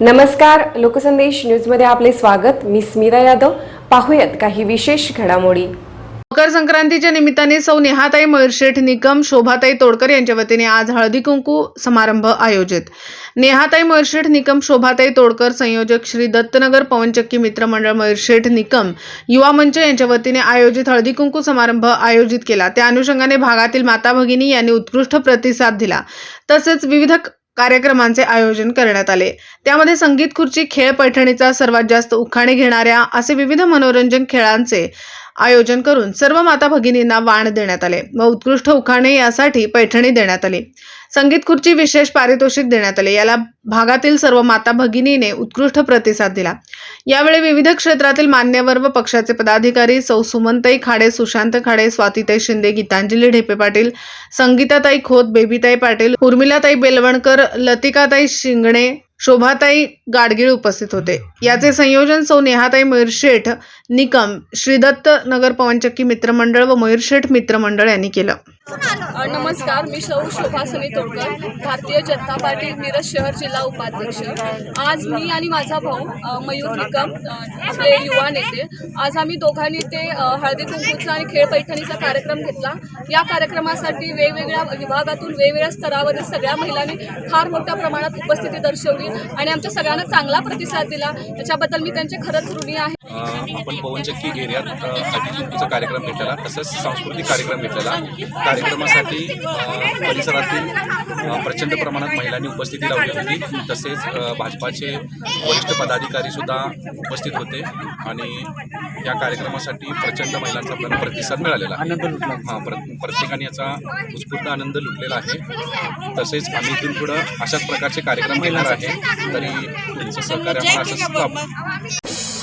नमस्कार लोकसंदेश न्यूजमध्ये आपले स्वागत. मी स्मिता यादव. पाहूयात काही विशेष घडामोडी. मकर संक्रांतीच्या निमित्ताने सौ नेहाताई मयूरशेठ निकम शोभाताई तोडकर यांच्या वतीने आज हळदी कुंकू समारंभ आयोजित. नेहाताई मयूरशेठ निकम शोभाताई तोडकर संयोजक श्री दत्तनगर पवनचक्की मित्र मंडळ मयूरशेठ निकम युवा मंच यांच्या वतीने आयोजित हळदी कुंकू समारंभ आयोजित केला. त्या अनुषंगाने भागातील माता भगिनी यांनी उत्कृष्ट प्रतिसाद दिला. तसेच विविध कार्यक्रमांचे आयोजन करण्यात आले. त्यामध्ये संगीत खुर्ची खेळ पैठणीचा सर्वात जास्त उखाणे घेणाऱ्या असे विविध मनोरंजन खेळांचे आयोजन करून सर्व माता भगिनींना वाण देण्यात आले व उत्कृष्ट उखाणे यासाठी पैठणी देण्यात आली. संगीत खुर्ची विशेष पारितोषिक देण्यात आले. याला भागातील सर्व माता भगिनीने उत्कृष्ट प्रतिसाद दिला. यावेळी विविध क्षेत्रातील मान्यवर व पक्षाचे पदाधिकारी सौ सुमनताई खाडे सुशांत खाडे स्वातीताई शिंदे गीतांजली ढेपे पाटील संगीताताई खोत बेबीताई पाटील उर्मिलाताई बेलवणकर लतिकाताई शिंगणे शोभाताई गाडगीळ उपस्थित होते. याचे संयोजन सौ नेहाताई मयूरशेठ निकम श्रीदत्त नगर पवनचक्की मित्रमंडळ व मयूरशेठ मित्रमंडळ यांनी केलं. नमस्कार. मी सौ शोभा सनी तोडकर भारतीय जनता पार्टी मिरज शहर जिल्हा उपाध्यक्ष. आज मी आणि माझा भाऊ मयूर निकम आपले युवा नेते. आज आम्ही दोघांनी ते हळदी कुंकूचा आणि खेळ पैठणीचा कार्यक्रम घेतला. या कार्यक्रमासाठी वेगवेगळ्या विभागातून वेगवेगळ्या स्तरावरील सगळ्या महिलांनी फार मोठ्या प्रमाणात उपस्थिती दर्शवली आणि आमच्या सगळ्यांना चांगला प्रतिसाद दिला. त्याच्याबद्दल मी त्यांचे खरंच ऋणी आहे. आपण पवनचक्की घेऱ्यात अ, हळदीकुंकूचा कार्यक्रम घेतलेला तसंच सांस्कृतिक कार्यक्रम घेतलेला कार्यक्रमासाठी परिसरातील प्रचंड प्रमाणात महिलांनी उपस्थिती लावली होती. तसेच भाजपाचे वरिष्ठ पदाधिकारी सुद्धा उपस्थित होते आणि या कार्यक्रमासाठी प्रचंड महिलांचा आपल्याला प्रतिसाद मिळालेला हां प्र प्रत्येकाने याचा उत्स्फूर्त आनंद लुटलेला आहे. तसेच आम्ही इथून पुढं अशाच प्रकारचे कार्यक्रम घेणार आहे. तरी तुमचं सहकार्य आम्हाला असंच